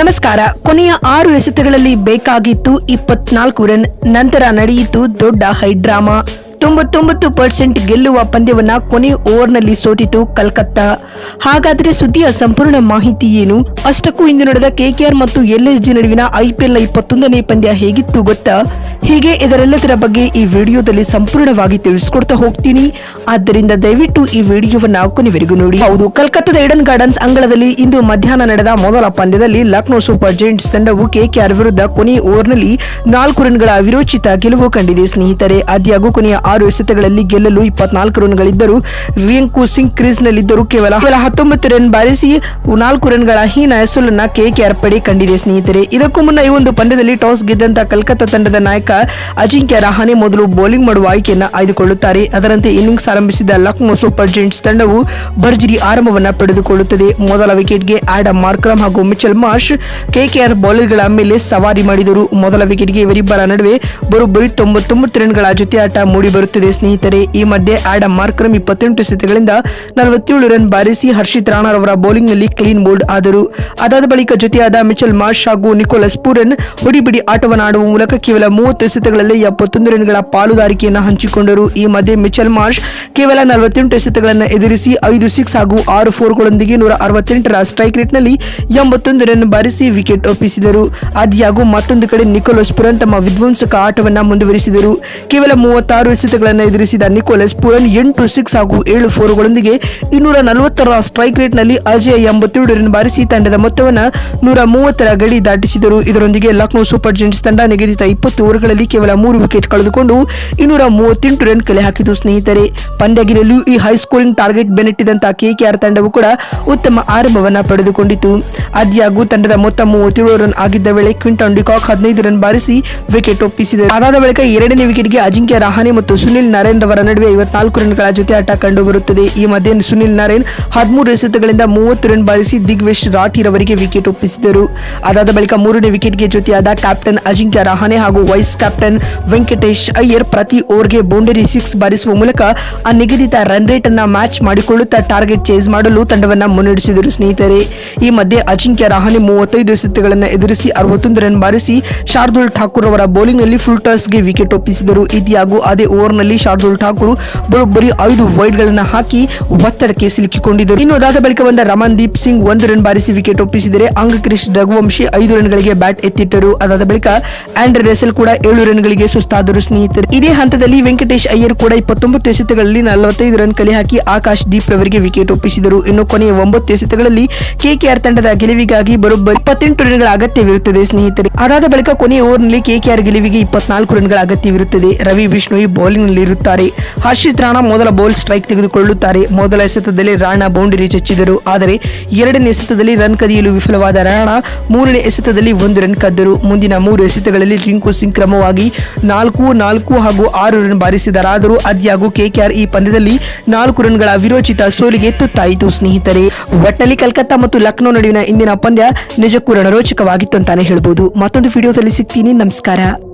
ನಮಸ್ಕಾರ. ಕೊನೆಯ ಆರು ಎಸೆತಗಳಲ್ಲಿ ಬೇಕಾಗಿತ್ತು ಇಪ್ಪತ್ನಾಲ್ಕು ರನ್. ನಂತರ ನಡೆಯಿತು ದೊಡ್ಡ ಹೈಡ್ರಾಮಾ. ತೊಂಬತ್ತೊಂಬತ್ತು ಪರ್ಸೆಂಟ್ ಗೆಲ್ಲುವ ಪಂದ್ಯವನ್ನ ಕೊನೆ ಓವರ್ನಲ್ಲಿ ಸೋತಿತು ಕಲ್ಕತ್ತಾ. ಹಾಗಾದ್ರೆ ಸುದ್ದಿಯ ಸಂಪೂರ್ಣ ಮಾಹಿತಿ ಏನು? ಅಷ್ಟಕ್ಕೂ ಇಂದು ನಡೆದ ಕೆಕೆಆರ್ ಮತ್ತು ಎಲ್ಎಸ್ಜಿ ನಡುವಿನ ಐಪಿಎಲ್ನ ಇಪ್ಪತ್ತೊಂದನೇ ಪಂದ್ಯ ಹೇಗಿತ್ತು ಗೊತ್ತಾ? ಹೀಗೆ ಇದರೆಲ್ಲದರ ಬಗ್ಗೆ ಈ ವಿಡಿಯೋದಲ್ಲಿ ಸಂಪೂರ್ಣವಾಗಿ ತಿಳಿಸಿಕೊಡ್ತಾ ಹೋಗ್ತೀನಿ. ಆದ್ದರಿಂದ ದಯವಿಟ್ಟು ಈ ವಿಡಿಯೋವನ್ನ ಕೊನೆವರೆಗೂ ನೋಡಿ. ಹೌದು, ಕಲ್ಕತ್ತಾದ ಇಡನ್ ಗಾರ್ಡನ್ಸ್ ಅಂಗಳದಲ್ಲಿ ಇಂದು ಮಧ್ಯಾಹ್ನ ನಡೆದ ಮೊದಲ ಪಂದ್ಯದಲ್ಲಿ ಲಕ್ನೋ ಸೂಪರ್ ಜೈಂಟ್ಸ್ ತಂಡವು ಕೆಕೆಆರ್ ವಿರುದ್ಧ ಕೊನೆ ಓವರ್ನಲ್ಲಿ ನಾಲ್ಕು ರನ್ಗಳ ಅವಿರೋಚಿತ ಗೆಲುವು ಕಂಡಿದೆ. ಸ್ನೇಹಿತರೆ ಆದ್ಯಾಗೂ ಕೊನೆಯ ಆರು ಎಸೆತಗಳಲ್ಲಿ ಗೆಲ್ಲಲು ಇಪ್ಪತ್ನಾಲ್ಕು ರನ್ಗಳಿದ್ದರು ರಿಯಂಕು ಸಿಂಗ್ ಕ್ರೀಸ್ನಲ್ಲಿದ್ದರು ಕೇವಲ ಕೇವಲ ಹತ್ತೊಂಬತ್ತು ರನ್ ಬಾರಿಸಿ ನಾಲ್ಕು ರನ್ಗಳ ಹೀನ ಹೆಸರನ್ನ ಕೆಕೆಆರ್ ಪಡೆ ಕಂಡಿದೆ ಸ್ನೇಹಿತರೆ. ಇದಕ್ಕೂ ಮುನ್ನ ಈ ಒಂದು ಪಂದ್ಯದಲ್ಲಿ ಟಾಸ್ ಗೆದ್ದಂತ ಕಲ್ಕತ್ತಾ ತಂಡದ ನಾಯಕ ಅಜಿಂಕ್ಯ ರಹಾನೆ ಮೊದಲು ಬೌಲಿಂಗ್ ಮಾಡುವ ಆಯ್ಕೆಯನ್ನು ಆಯ್ದುಕೊಳ್ಳುತ್ತಾರೆ. ಅದರಂತೆ ಇನ್ನಿಂಗ್ಸ್ ಆರಂಭಿಸಿದ ಲಕ್ನೋ ಸೂಪರ್ ಜೈಂಟ್ಸ್ ತಂಡವು ಭರ್ಜರಿ ಆರಂಭವನ್ನ ಪಡೆದುಕೊಳ್ಳುತ್ತದೆ. ಮೊದಲ ವಿಕೆಟ್ಗೆ ಆಡಮ್ ಮಾರ್ಕ್ರಮ್ ಹಾಗೂ ಮಿಚೆಲ್ ಮಾರ್ಷ್ ಕೆಕೆಆರ್ ಬೌಲರ್ಗಳ ಮೇಲೆ ಸವಾರಿ ಮಾಡಿದರು. ಮೊದಲ ವಿಕೆಟ್ಗೆ ಇವರಿಬ್ಬರ ನಡುವೆ ಬರೋಬ್ಬರಿ ತೊಂಬತ್ತೊಂಬತ್ತು ರನ್ಗಳ ಆಟ ಮೂಡಿ ಬರುತ್ತದೆ ಸ್ನೇಹಿತರೆ, ಈ ಮಧ್ಯೆ ಆಡಮ್ ಮಾರ್ಕ್ರಮ್ ಇಪ್ಪತ್ತೆಂಟು ಎಸೆತಗಳಿಂದ ನಲವತ್ತೇಳು ರನ್ ಬಾರಿಸಿ ಹರ್ಷಿತ್ ರಾಣಾ ಅವರ ಬೌಲಿಂಗ್ನಲ್ಲಿ ಕ್ಲೀನ್ ಬೋಲ್ಡ್ ಆದರು. ಅದಾದ ಬಳಿಕ ಜೊತೆಯಾದ ಮಿಚೆಲ್ ಮಾರ್ಷ್ ಹಾಗೂ ನಿಕೋಲಸ್ ಪೂರನ್ ಹೊಡಿಬಿಡಿ ಆಟವನ್ನು ಆಡುವ ಮೂಲಕ ಕೇವಲ ಮೂವತ್ತು ಎಸೆತಗಳಲ್ಲಿ ಎಪ್ಪತ್ತೊಂದು ರನ್ಗಳ ಪಾಲುದಾರಿಕೆಯನ್ನು ಹಂಚಿಕೊಂಡರು. ಈ ಮಧ್ಯೆ ಮಿಚೆಲ್ ಮಾರ್ಷ್ ಕೇವಲ ನಲವತ್ತೆಂಟು ಎಸೆತಗಳನ್ನು ಎದುರಿಸಿ ಐದು ಸಿಕ್ಸ್ ಹಾಗೂ ಆರು ಫೋರ್ಗಳೊಂದಿಗೆ ನೂರ ಅರವತ್ತೆಂಟರ ಸ್ಟ್ರೈಕ್ ರೇಟ್ನಲ್ಲಿ ಎಂಬತ್ತೊಂದು ರನ್ ಬಾರಿಸಿ ವಿಕೆಟ್ ಒಪ್ಪಿಸಿದರು. ಆದಿಯಾಗೂ ಮತ್ತೊಂದು ಕಡೆ ನಿಕೋಲಸ್ ಪುರನ್ ತಮ್ಮ ವಿಧ್ವಂಸಕ ಆಟವನ್ನು ಮುಂದುವರಿಸಿದರು. ಕೇವಲ ಮೂವತ್ತಾರು ಎಸೆತಗಳನ್ನು ಎದುರಿಸಿದ ನಿಕೋಲಸ್ ಪುರನ್ ಎಂಟು ಸಿಕ್ಸ್ ಹಾಗೂ ಏಳು ಫೋರ್ಗಳೊಂದಿಗೆ ಇನ್ನೂರ ನಲವತ್ತರ ಸ್ಟ್ರೈಕ್ ರೇಟ್ನಲ್ಲಿ ಅಜಯ್ ಎಂಬತ್ತೇಳು ರನ್ ಬಾರಿಸಿ ತಂಡದ ಮೊತ್ತವನ್ನು ನೂರ ಮೂವತ್ತರ ಗಡಿ ದಾಟಿಸಿದರು. ಇದರೊಂದಿಗೆ ಲಕ್ನೋ ಸೂಪರ್ ಜೈಂಟ್ಸ್ ತಂಡ ನಿಗದಿತ ಇಪ್ಪತ್ತು ಓವರ್ಗಳಲ್ಲಿ ಕೇವಲ ಮೂರು ವಿಕೆಟ್ ಕಳೆದುಕೊಂಡು ಇನ್ನೂರ ಮೂವತ್ತೆಂಟು ರನ್ ಕಲೆ ಹಾಕಿತು. ಸ್ನೇಹಿತರೆ, ಪಂದ್ಯಗಿರಲು ಈ ಹೈ ಟಾರ್ಗೆಟ್ ಬೆನೆಟ್ಟಿದಂತಹ ಕೆಕೆಆರ್ ತಂಡವು ಕೂಡ ಉತ್ತಮ ಆರಂಭವನ್ನ ಪಡೆದುಕೊಂಡಿತು ಆದ್ಯಾಗೂ ತಂಡದ ಮೊತ್ತ ಮೂವತ್ತೇಳು ರನ್ ಆಗಿದ್ದ ವೇಳೆ ಕ್ವಿಂಟನ್ ಡಿಕಾಕ್ ಹದಿನೈದು ರನ್ ಬಾರಿಸಿ ವಿಕೆಟ್ ಒಪ್ಪಿಸಿದರು. ಅದಾದ ಬಳಿಕ ಎರಡನೇ ವಿಕೆಟ್ಗೆ ಅಜಿಂಕ್ಯ ರಹಾನೆ ಮತ್ತು ಸುನಿಲ್ ನಾರಾಯಣ್ ಅವರ ನಡುವೆ ಐವತ್ನಾಲ್ಕು ರನ್ಗಳ ಜೊತೆ ಆಟ ಕಂಡುಬರುತ್ತದೆ ಈ ಮಧ್ಯೆ ಸುನಿಲ್ ನಾರಾಯಣ್ ಹದಿಮೂರು ಎಸೆತಗಳಿಂದ ಮೂವತ್ತು ರನ್ ಬಾರಿಸಿ ದಿಗ್ವೇಶ್ ರಾಠಿರವರಿಗೆ ವಿಕೆಟ್ ಒಪ್ಪಿಸಿದರು ಅದಾದ ಬಳಿಕ ಮೂರನೇ ವಿಕೆಟ್ಗೆ ಜೊತೆಯಾದ ಕ್ಯಾಪ್ಟನ್ ಅಜಿಂಕ್ಯ ರಹಾನೆ ಹಾಗೂ ವೈಸ್ ಕ್ಯಾಪ್ಟನ್ ವೆಂಕಟೇಶ್ ಅಯ್ಯರ್ ಪ್ರತಿ ಓವರ್ಗೆ ಬೌಂಡರಿ ಸಿಕ್ಸ್ ಬಾರಿಸುವ ಮೂಲಕ ಆ ನಿಗದಿತ ರನ್ ರೇಟ್ ಅನ್ನ ಮ್ಯಾಚ್ ಮಾಡಿಕೊಳ್ಳುತ್ತಾ ಟಾರ್ಗೆಟ್ ಚೇಸ್ ಮಾಡಲು ತಂಡವನ್ನು ಮುನ್ನಡೆಸಿದರು ಸ್ನೇಹಿತರೆ. ಈ ಮಧ್ಯೆ ಅಜಿಂಕ್ಯ ರಹಾನೆ ಮೂವತ್ತೈದು ಎಸೆತಗಳನ್ನು ಎದುರಿಸಿ ಅರವತ್ತೊಂದು ರನ್ ಬಾರಿಸಿ ಶಾರ್ದುಲ್ ಠಾಕೂರ್ ಅವರ ಬೌಲಿಂಗ್ನಲ್ಲಿ ಫುಲ್ ಟಾಸ್ಗೆ ವಿಕೆಟ್ ಒಪ್ಪಿಸಿದರು. ಇದ್ಯಾಗೂ ಅದೇ ಓವರ್ನಲ್ಲಿ ಶಾರ್ದೂಲ್ ಠಾಕೂರ್ ಬರೋಬ್ಬರಿ ಐದು ವೈಡ್ ಗಳನ್ನ ಹಾಕಿ ಒತ್ತಡಕ್ಕೆ ಸಿಲುಕಿಕೊಂಡಿದ್ದರು. ಇನ್ನು ಅದಾದ ಬಳಿಕ ಬಂದ ರಮನ್ ದೀಪ್ ಸಿಂಗ್ ಒಂದು ರನ್ ಬಾರಿಸಿ ವಿಕೆಟ್ ಒಪ್ಪಿಸಿದರೆ ಅಂಗಕ್ರಿಶ್ ರಘುವಂಶಿ ಐದು ರನ್ಗಳಿಗೆ ಬ್ಯಾಟ್ ಎತ್ತಿಟ್ಟರು. ಅದಾದ ಬಳಿಕ ಆಂಡ್ರೆ ರೆಸೆಲ್ ಕೂಡ ಏಳು ರನ್ಗಳಿಗೆ ಸುಸ್ತಾದರು ಸ್ನೇಹಿತರು. ಇದೇ ಹಂತದಲ್ಲಿ ವೆಂಕಟೇಶ್ ಅಯ್ಯರ್ ಕೂಡ ಇಪ್ಪತ್ತೊಂಬತ್ತು ಎಸೆತಗಳಲ್ಲಿ ನಲವತ್ತೈದು ರನ್ ಕಲೆ ಹಾಕಿ ಆಕಾಶ್ ದೀಪ್ ರವರಿಗೆ ವಿಕೆಟ್ ಒಪ್ಪಿಸಿದರು. ಇನ್ನು ಕೊನೆಯ ಒಂಬತ್ತು ಎಸೆತಗಳಲ್ಲಿ ಕೆಕೆಆರ್ ತಂಡದ ಗೆಲುವಿಗಾಗಿ ಬರೋಬ್ಬರಿ ಇಪ್ಪತ್ತೆಂಟು ರನ್ಗಳ ಅಗತ್ಯವಿರುತ್ತದೆ ಸ್ನೇಹಿತರೆ. ಅದಾದ ಬಳಿಕ ಕೊನೆಯ ಓವರ್ನಲ್ಲಿ ಕೆಕೆಆರ್ ಗೆಲುವಿಗೆ ಇಪ್ಪತ್ನಾಲ್ಕು ರನ್ಗಳ ಅಗತ್ಯವಿರುತ್ತದೆ. ರವಿ ಬಿಷ್ಣೋಯಿ ಬೌಲಿಂಗ್ ನಲ್ಲಿ ಇರುತ್ತಾರೆ ಹರ್ಷಿತ್ ರಾಣಾ ಮೊದಲ ಬೌಲ್ ಸ್ಟ್ರೈಕ್ ತೆಗೆದುಕೊಳ್ಳುತ್ತಾರೆ. ಮೊದಲ ಎಸೆತದಲ್ಲಿ ರಾಣಾ ಬೌಂಡರಿ ಚಚ್ಚಿದರು ಆದರೆ ಎರಡನೇ ಎಸೆತದಲ್ಲಿ ರನ್ ಕದಿಯಲು ವಿಫಲವಾದ ರಾಣಾ ಮೂರನೇ ಎಸೆತದಲ್ಲಿ ಒಂದು ರನ್ ಕದ್ದರು. ಮುಂದಿನ ಮೂರು ಎಸೆತಗಳಲ್ಲಿ ರಿಂಕು ಸಿಂಗ್ ಕ್ರಮವಾಗಿ ನಾಲ್ಕು ನಾಲ್ಕು ಹಾಗೂ ಆರು ರನ್ ಬಾರಿಸಿದರಾದರೂ ಅದ್ಯಾಗೂ ಕೆಕೆಆರ್ ಈ ಪಂದ್ಯದಲ್ಲಿ ನಾಲ್ಕು ರನ್ಗಳ ವಿರೋಚಿತ ಸೋಲಿಗೆ ತುತ್ತಾಯಿತು. ಸ್ನೇಹಿತರೆ ಒಟ್ಟಿನಲ್ಲಿ ಕಲ್ಕತ್ತಾ ಮತ್ತು ಲಕ್ನೋ ನಡುವಿನ ಇಂದಿನ ಪಂದ್ಯ ನಿಜಕ್ಕೂ ರಣರೋಚಕವಾಗಿತ್ತು ಅಂತಾನೆ ಹೇಳ್ಬೋದು. ಮತ್ತೊಂದು ವಿಡಿಯೋದಲ್ಲಿ ಸಿಗ್ತೀನಿ. ನಮಸ್ಕಾರ.